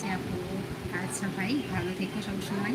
আছি আপু। আচ্ছা ভাই ভালো থেকো সবসময়।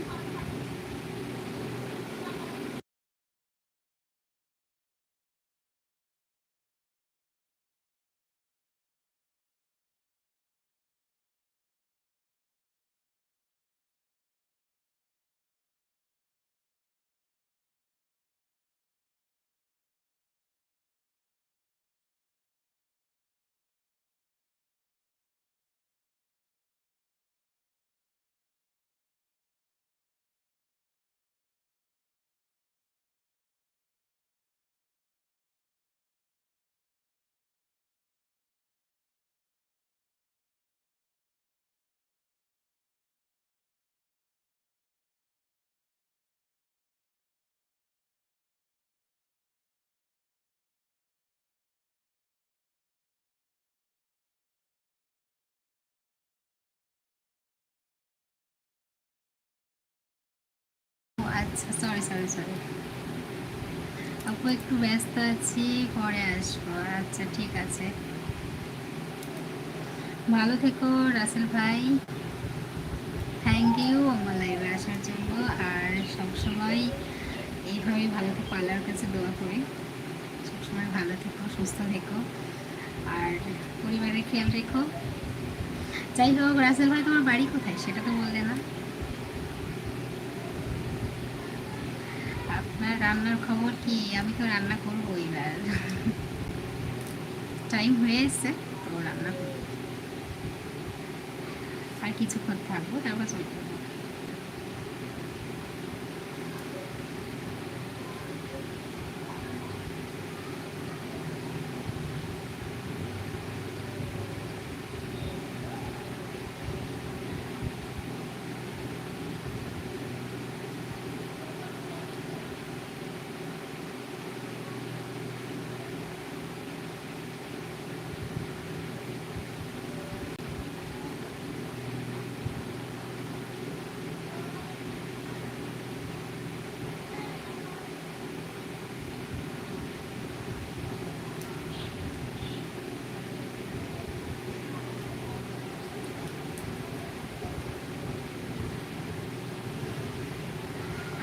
Sorry sorry sorry. আপু, একটু ব্যস্ত আছি, পরে আসব। আচ্ছা ঠিক আছে। ভালো থেকো, রাসেল ভাই। থ্যাংক ইউ আমার লাইভে আসার জন্য। আর সবসময় এইভাবেই ভালো থেকো, আল্লাহর কাছে দোয়া করি। সবসময় ভালো থেকো, সুস্থ থেকো। আর পরিবারের খেয়াল রেখো। যাই হোক, রাসেল ভাই, তোমার বাড়ি কোথায়? সেটা তো বললে না। আপনার রান্নার খবর কি? আমি তো রান্না করব এবার। টাইম হয়ে এসছে, তো রান্না করব। আর কিছুক্ষণ থাকব, তারপর চলে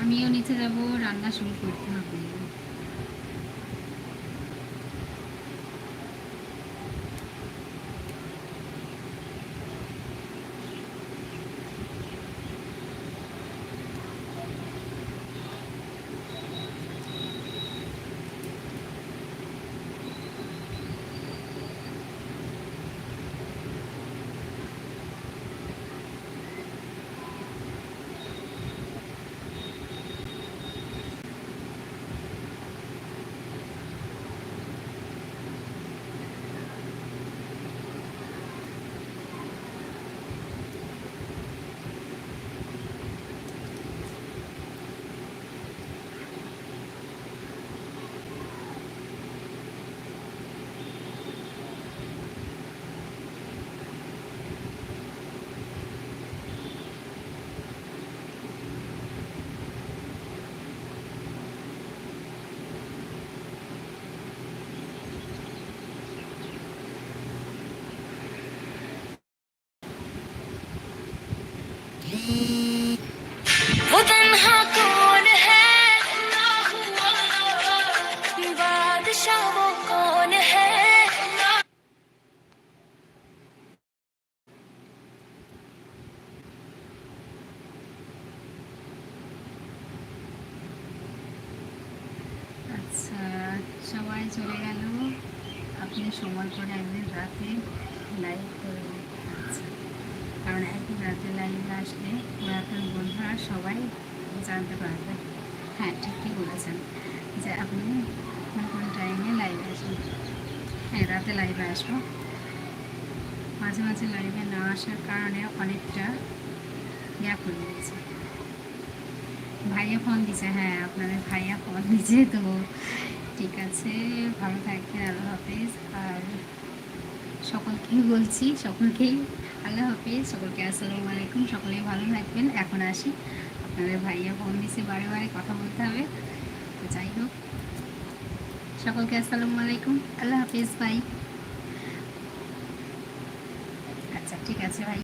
আমিও নিচে যাব রান্না শুরু করতে হবে। সবাই চলে গেল। আপনি সময় করে একদিন রাতে লাইভ করে আচ্ছা কারণ একদিন রাতে লাইভে আসলে পুরাতন বন্ধুরা সবাই জানতে পারবে। হ্যাঁ ঠিকই বলেছেন। যে আপনি কোন টাইমে লাইভে আসেন হ্যাঁ রাতে লাইভে আসব। মাঝে মাঝে লাইভে না আসার কারণে অনেকটা গ্যাপ হয়ে গেছে। ভাইয়া ফোন দিছে হ্যাঁ আপনাদের ভাইয়া ফোন দিছে, তো ঠিক আছে, ভালো থাকবেন, আল্লাহ হাফিজ। আর সকলকেই বলছি, সকলকেই আল্লাহ হাফিজ, সকলকে আসসালামু আলাইকুম। সকলেই ভালো থাকবেন। এখন আসি। আপনাদের ভাইয়া ফোন দিছে, বারে বারে কথা বলতে হবে। তো যাই হোক। সকলকে আসসালামু আলাইকুম। আল্লাহ হাফিজ, ভাই। আচ্ছা ঠিক আছে, ভাই।